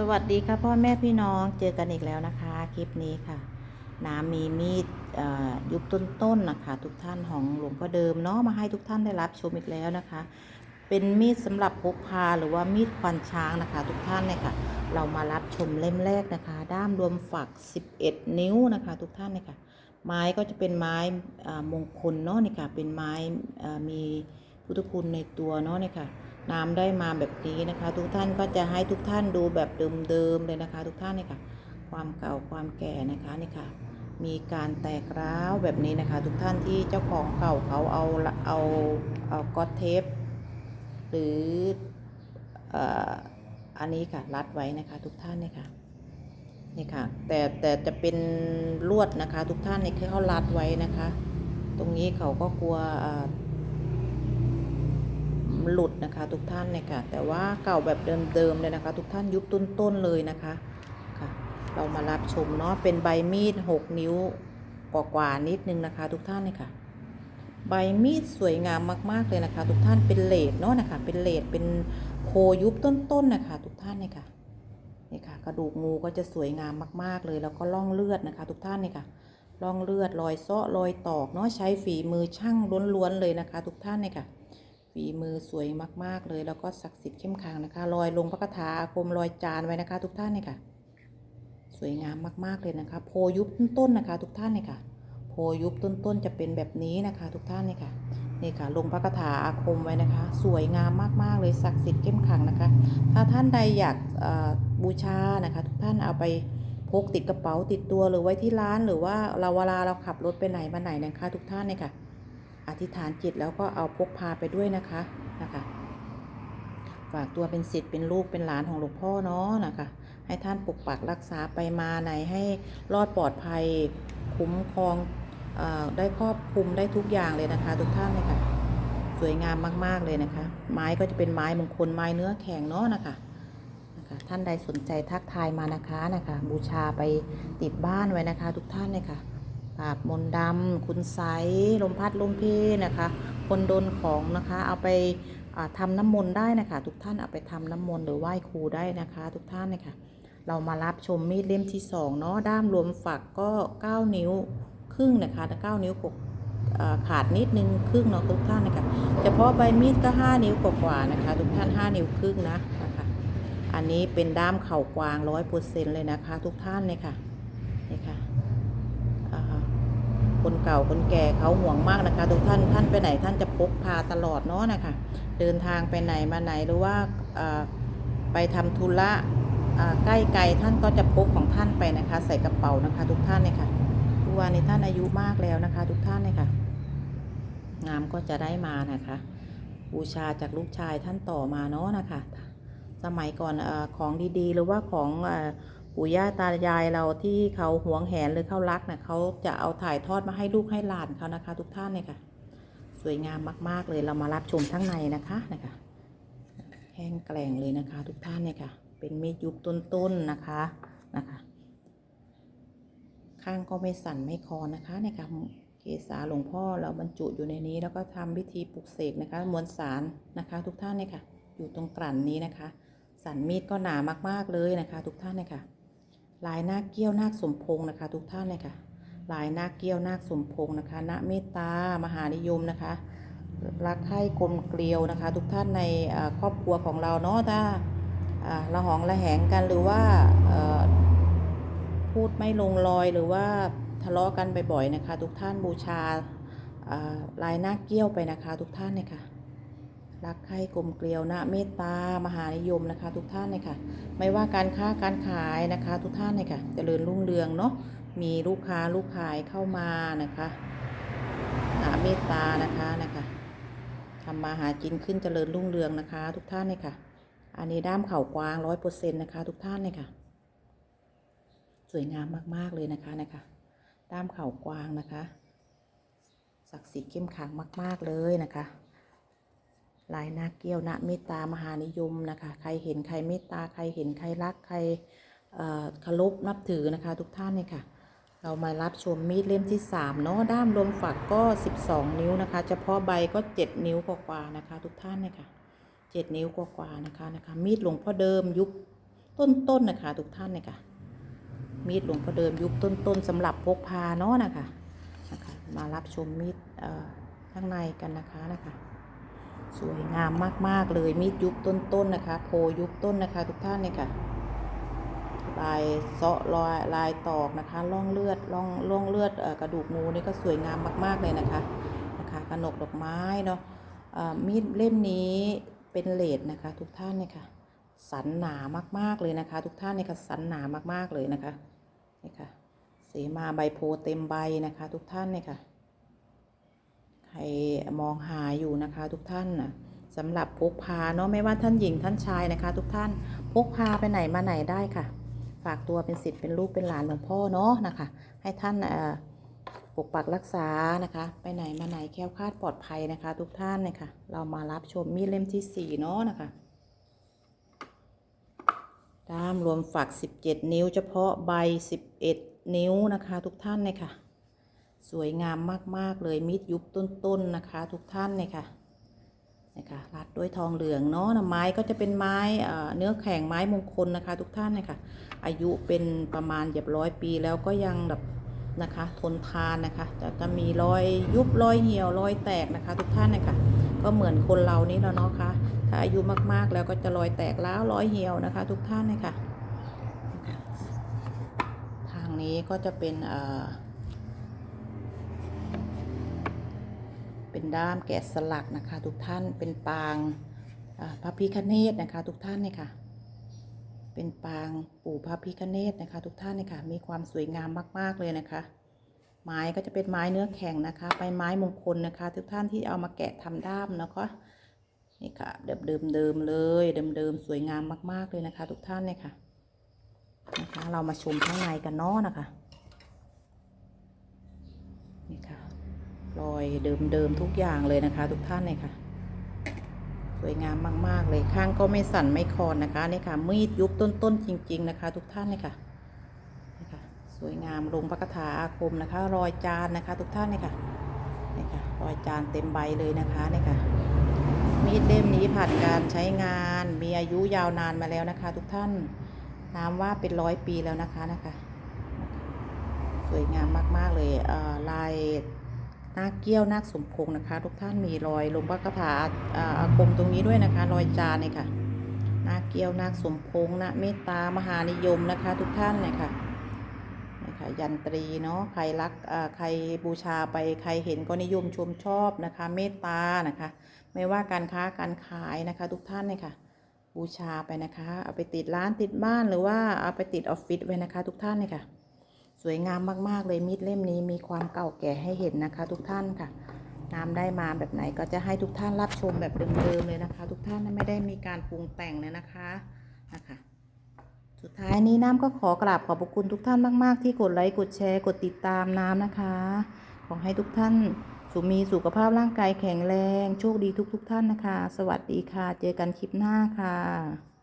สวัสดีค่ะพ่อแม่พี่น้องเจอกันอีกแล้วนะคะ คลิปนี้ค่ะ น้ำมีมีดยุคต้นๆนนะคะ ทุกท่านของหลวงพ่อเดิมเนาะมาให้ทุกท่านได้รับชมอีกแล้วนะคะ เป็นมีดสำหรับพกพาหรือว่ามีดควันช้างนะคะ ทุกท่านเนี่ยค่ะ เรามารับชมเล่มแรกนะคะ ด้ามรวมฝัก 11 นิ้วนะคะ ทุกท่านเนี่ยค่ะ ไม้ก็จะเป็นไม้มงคลเนาะนี่ค่ะเป็นไม้มีพุทธคุณในตัวเนาะนี่ค่ะ น้ำได้มาแบบนี้นะคะ ทุกท่านก็จะให้ทุกท่านดูแบบเดิมๆเลยนะคะ ทุกท่านนี่ค่ะ ความเก่าความแก่นะคะนี่ค่ะ มีการแตกร้าวแบบนี้นะคะ ทุกท่านที่เจ้าของเก่าเขาเอาเอาเอาก๊อตเทปหรืออันนี้ค่ะรัดไว้นะคะ ทุกท่านนี่ค่ะนี่ค่ะแต่แต่จะเป็นลวดนะคะ ทุกท่านนี่คือเขารัดไว้นะคะ ตรงนี้เขาก็กลัวอ่อ หลุดนะคะ ทุกท่านเนี่ยค่ะ แต่ว่าเก่าแบบเดิมๆเลยนะคะ ทุกท่านยุบต้นๆเลยนะคะค่ะ เรามารับชมเนาะเป็นใบมีด 6 นิ้วกว่าๆนิดนึงนะคะ ทุกท่านเนี่ยค่ะ ใบมีดสวยงามมากๆเลยนะคะ ทุกท่านเป็นเลดเนาะนะคะ เป็นเลดเป็นโพยุบต้นๆนะคะ ทุกท่านเนี่ยค่ะนี่ค่ะ กระดูกงูก็จะสวยงามมากๆเลยแล้วก็ล่องเลือดนะคะ ทุกท่านเนี่ยค่ะล่องเลือดรอยเซาะรอยตอกเนาะใช้ฝีมือช่างล้วนๆเลยนะคะ ทุกท่านเนี่ยค่ะ ฝีมือสวยมากๆเลย แล้วก็ศักดิ์สิทธิ์เข้มขังนะคะรอยลงพระคาถาอาคมรอยจานไว้นะคะ ทุกท่านเนี่ยค่ะ สวยงามมากๆเลยนะคะ โพยุบต้นๆนะคะ ทุกท่านเนี่ยค่ะ โพยุบต้นๆจะเป็นแบบนี้นะคะ ทุกท่านเนี่ยค่ะนี่ค่ะลงพระคาถาอาคมไว้นะคะ สวยงามมากๆเลยศักดิ์สิทธิ์เข้มขังนะคะ ถ้าท่านใดอยากบูชานะคะ ทุกท่านเอาไปพกติดกระเป๋าติดตัวหรือไว้ที่ร้านหรือว่าเราเวลาเราขับรถไปไหนมาไหนนะคะ ทุกท่านเนี่ยค่ะ อธิษฐานจิตแล้วก็เอาพกพาไปด้วยนะคะนะคะ ฝากตัวเป็นศิษย์เป็นลูกเป็นหลานของหลวงพ่อเนาะนะคะ ให้ท่านปกปักรักษาไปมาไหนให้รอดปลอดภัยคุ้มครองออได้ครอบคลุมได้ทุกอย่างเลยนะคะ ทุกท่านเลยค่ะสวยงามมาก ๆ เลยนะคะ ไม้ก็จะเป็นไม้มงคลไม้เนื้อแข็งเนาะนะคะนะคะท่านใดสนใจทักทายมานะคะนะคะ บูชาไปติดบ้านไว้นะคะ ทุกท่านเลยค่ะ ปราบมนดำคุณไสลมพัดลมเพนะคะ คนโดนของนะคะ เอาไปาทำน้ำมนต์ได้นะคะ ทุกท่านเอาไปทำน้ำมนต์หรือไหว้ครูได้นะคะ ทุกท่านนะคะเรามารับชมมีดเล่มที่สองเนาะด้ามรวมฝักก็ 9 นิ้วครึ่งนะคะ9นิ้วกว่าอ่าขาดนิดนึงครึ่งเนาะทุกท่านนะคะเฉพาะใบมีดก็ 5 นิ้วกว่าๆนะคะ ทุกท่าน 5 นิ้วครึ่งนะนะคะอันนี้เป็นด้ามเข่ากวางร้อยเปอร์เซ็นเลยนะคะ ทุกท่านเลยค่ะนี่ค่ะ คนเก่าคนแก่เขาห่วงมากนะคะ ทุกท่านท่านไปไหนท่านจะพกพาตลอดเนาะนะคะ เดินทางไปไหนมาไหนหรือว่าไปทำธุระใกล้ไกลท่านก็จะพกของท่านไปนะคะ ใส่กระเป๋านะคะ ทุกท่านเลยค่ะทุกวันนี้ท่านอายุมากแล้วนะคะ ทุกท่านเลยค่ะ งามก็จะได้มานะคะบูชาจากลูกชายท่านต่อมาเนาะนะคะ สมัยก่อนอของดีๆ หรือว่าของ ปู่ย่าตายายเราที่เขาหวงแหนหรือเขารักเนี่ยเขาจะเอาถ่ายทอดมาให้ลูกให้หลานเขานะคะ ทุกท่านเนี่ยค่ะ สวยงามมาก ๆ เลยเรามารับชมทั้งในนะคะนะคะแห้งแกร่งเลยนะคะ ทุกท่านเนี่ยค่ะ เป็นมีดยุคต้นๆนะคะนะคะ ข้างก็ไม่สั่นไม่คลอนนะคะเนี่ยค่ะเกษาหลวงพ่อเราบรรจุอยู่ในนี้แล้วก็ทำพิธีปลุกเสกนะคะมวลสารนะคะ ทุกท่านเนี่ยค่ะ อยู่ตรงกลั่นนี้นะคะ สันมีดก็หนามากๆเลยนะคะ ทุกท่านเนี่ยค่ะ ลายนาคเกี้ยวนาคสมพงษ์นะคะ ทุกท่านเลยค่ะ ลายนาคเกี้ยวนาคสมพงษ์นะคะณเมตตามหานิยมนะคะ รักใคร่กลมเกลียวนะคะ ทุกท่านในครอบครัวของเราเนาะถ้าอ่าระหองระแหงกันหรือว่าพูดไม่ลงรอยหรือว่าทะเลาะกันบ่อยๆนะคะ ทุกท่านบูชาลายนาคเกี้ยวไปนะคะ ทุกท่านเนี่ยค่ะ รักใคร่กลมเกลียวนะเมตตามหานิยมนะคะ ทุกท่านเลยค่ะ ไม่ว่าการค้าการขายนะคะ ทุกท่านเลยค่ะ เจริญรุ่งเรืองเนาะมีลูกค้าลูกขายเข้ามานะคะหาเมตตานะคะนะคะทำมาหากินขึ้นเจริญรุ่งเรืองนะคะ ทุกท่านเลยค่ะ อันนี้ด้ามเข่ากวางร้อยเปอร์เซ็นต์นะคะ ทุกท่านเลยค่ะ สวยงามมากๆเลยนะคะนะคะ ด้ามเข่ากวางนะคะศักดิ์สิทธิ์เข้มขังมาก ๆเลยนะคะ ลายนาเกี้ยวนะเมตตามหานิยมนะคะ ใครเห็นใครเมตตาใครเห็นใครรักใครเคารพนับถือนะคะ ทุกท่านเนี่ยค่ะ เรามารับชมมีดเล่มที่3เนาะด้ามรวมฝักก็ 12 นิ้วนะคะ เฉพาะใบก็ 7 นิ้วกว่าๆนะคะ ทุกท่านเนี่ยค่ะ7นิ้วกว่าๆนะคะนะคะ มีดหลวงพ่อเดิมยุคต้นๆนะคะ ทุกท่านเนี่ยค่ะ มีดหลวงพ่อเดิมยุคต้นๆสำหรับพกพาเนาะนะคะนะคะ มารับชมมีดข้างในกันนะคะนะคะ สวยงามมาก ๆ เลยมีดยุคต้นๆนะคะ โพยุคต้นนะคะ ทุกท่านเนี่ยค่ะลายเซาะรอยลายตอกนะคะล่องเลือดล่องล่องเลือดอกระดูกงูนี่ก็สวยงามมาก ๆ เลยนะคะนะคะกระหนกดอกไม้เนาะมีดเล่มนี้เป็นเลดนะคะ ทุกท่านเนี่ยค่ะ สันหนามาก ๆ เลยนะคะ ทุกท่านเนี่ยค่ะสันหนามาก ๆ เลยนะคะนี่ค่ะเสมาใบโพเต็มใบนะคะ ทุกท่านเนี่ยค่ะ ใครมองหาอยู่นะคะทุกท่านนะสำหรับพกพาเนาะไม่ว่าท่านหญิงท่านชายนะคะ ทุกท่านพกพาไปไหนมาไหนได้ค่ะ ฝากตัวเป็นสิทธิ์เป็นลูกเป็นหลานหลวงพ่อเนาะนะคะ ให้ท่านปกปักรักษานะคะ ไปไหนมาไหนแคล้วคลาดปลอดภัยนะคะ ทุกท่านนะคะเรามารับชมมีดเล่มที่สี่เนาะนะคะด้ามรวมฝัก 17 นิ้วเฉพาะใบ 11 นิ้วนะคะ ทุกท่านเลยค่ะ สวยงามมาก ๆ เลยมิดยุบต้น ๆ นะคะ ทุกท่านเนี่ยค่ะนะคะรัดด้วยทองเหลืองเนาะไม้ก็จะเป็นไม้เอ่อเนื้อแข็งไม้มงคลนะคะ ทุกท่านเนี่ยค่ะ อายุเป็นประมาณเหยียบร้อยปีแล้วก็ยังแบบนะคะ ทนทานนะคะจะจะมีรอยยุบรอยเหี่ยวรอยแตกนะคะ ทุกท่านเนี่ยค่ะก็เหมือนคนเรานี่แล้วเนาะค่ะถ้าอายุมากๆแล้วก็จะรอยแตกล้าวรอยเหี่ยวนะคะ ทุกท่านเนี่ยค่ะทางนี้ก็จะเป็นเอ่อ เป็นด้ามแกะสลักนะคะ ทุกท่านเป็นปางพระพิคเนตนะคะ ทุกท่านเนี่ยค่ะ เป็นปางปู่พระพิคเนตนะคะ ทุกท่านเนี่ยค่ะ มีความสวยงามมาก ๆ เลยนะคะ ไม้ก็จะเป็นไม้เนื้อแข็งนะคะเป็นไม้มงคลนะคะ ทุกท่านที่เอามาแกะทำด้ามนะคะนี่ค่ะเดิมเดิมเดิมๆเลยเดิมเดิมๆสวยงามมาก ๆ เลยนะคะ ทุกท่านเนี่ยค่ะนะคะ เรามาชมข้างในกันเนาะนะคะนี่ค่ะ รอยเดิมๆทุกอย่างเลยนะคะ ทุกท่านเลยค่ะ สวยงามมาก ๆ เลยข้างก็ไม่สั่นไม่คลอนนะคะนี่ค่ะมีดยุบต้นๆจริง ๆ นะคะ ทุกท่านเลยค่ะนี่ค่ะ สวยงามลงพระคาถาอาคมนะคะ รอยจานนะคะ ทุกท่านเลยค่ะนี่ค่ะ รอยจานเต็มใบเลยนะคะนี่ค่ะ มีดเล่มนี้ผ่านการใช้งาน มีอายุยาวนานมาแล้วนะคะ ทุกท่านน้ำว่าเป็นร้อยปีแล้วนะคะนะคะ สวยงามมาก ๆ เลยลาย นาคเกี้ยวนาคสมพงษ์นะคะ ทุกท่านมีรอยลงพระคาถาอาคมตรงนี้ด้วยนะคะ รอยจานเนี่ยค่ะนาคเกี้ยวนาคสมพงษ์นะเมตตามหานิยมนะคะ ทุกท่านเนี่ยค่ะนี่ค่ะยันตรีเนาะใครรักอ่าใครบูชาไปใครเห็นก็นิยมชมชอบนะคะ เมตตานะคะ ไม่ว่าการค้าการขายนะคะ ทุกท่านเนี่ยค่ะ บูชาไปนะคะ เอาไปติดร้านติดบ้านหรือว่าเอาไปติดออฟฟิศไว้นะคะ ทุกท่านเนี่ยค่ะ วยงามมากๆเลยมีดเล่มนี้มีความเก่าแก่ให้เห็นนะคะ ทุกท่านค่ะน้ำได้มาแบบไหนก็จะให้ทุกท่านรับชมแบบเดิมๆเลยนะคะ ทุกท่านไม่ได้มีการปรุงแต่งเลยนะคะนะคะสุดท้ายนี้น้ำก็ขอกราบขอบพระคุณทุกท่านมาก ๆ ที่กดไลค์กดแชร์กดติดตามน้ำนะคะ ขอให้ทุกท่านสุขมีสุขภาพร่างกายแข็งแรง โชคดีทุก ๆ ท่านนะคะ สวัสดีค่ะ เจอกันคลิปหน้าค่ะ